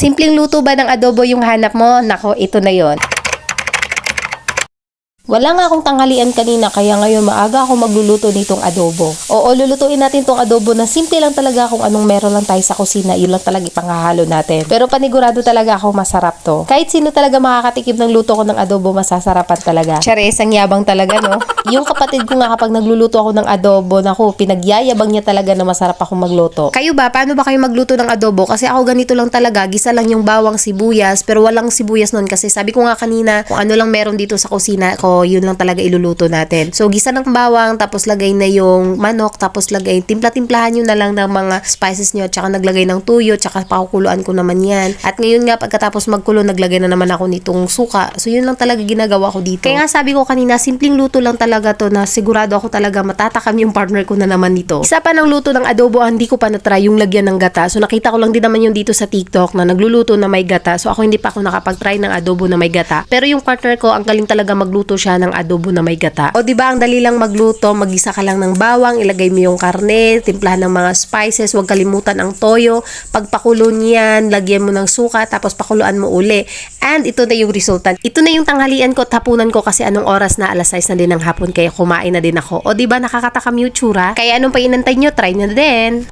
Simpleng luto ba ng adobo yung hanap mo? Nako, ito na yon. Wala nga akong tanghalian kanina kaya ngayon maaga ako magluluto nitong adobo. Oo, lulutuin natin tong adobo na simple lang talaga kung anong meron lang tayo sa kusina. Yun lang talaga ipangahalo natin. Pero panigurado talaga ako masarap to. Kahit sino talaga makakatikim ng luto ko ng adobo, masasarapan talaga. Chares, ang yabang talaga, no? Yung kapatid ko nga kapag nagluluto ako ng adobo, naku, pinagyayabang niya talaga na masarap ako magluto. Kayo ba? Paano ba kayo magluto ng adobo? Kasi ako ganito lang talaga, gisa lang yung bawang sibuyas, pero walang sibuyas nun kasi sabi ko nga kanina, kung ano lang meron dito sa kusina ko, yun lang talaga iluluto natin. So, gisa ng bawang, tapos lagay na yung manok, tapos lagay, timpla-timplahan nyo na lang ng mga spices nyo, tsaka naglagay ng tuyo, tsaka pakukuluan ko naman yan. At ngayon nga, pagkatapos magkulo, naglagay na naman ako nitong suka. So, yun lang talaga ginagawa ko dito. Kaya nga sabi ko kanina, simpleng luto lang talaga to na sigurado ako talaga matatakam yung partner ko na naman nito. Isa pa ng luto ng adobo, hindi ko pa na-try yung lagyan ng gata. So, nakita ko lang din naman yung dito sa TikTok na nagluluto na may gata. So, ako hindi pa ako nakapag-try ng adobo na may gata. Pero yung partner ko, ang galing talaga magluto siya ng adobo na may gata. O, di ba ang dali lang magluto, magisa ka lang ng bawang, ilagay mo yung karne, timplahan ng mga spices, huwag kalimutan ang toyo. Pagpakulo niyan, lagyan mo ng suka, tapos pakuluan mo uli. And ito na yung resultant. Ito na yung tanghalian ko, tapunan ko kasi anong oras na alas 6 na din ng hapon kaya kumain na din ako. O di ba nakakatakam yung tsura? Kaya anong pa inantay nyo, try nyo din.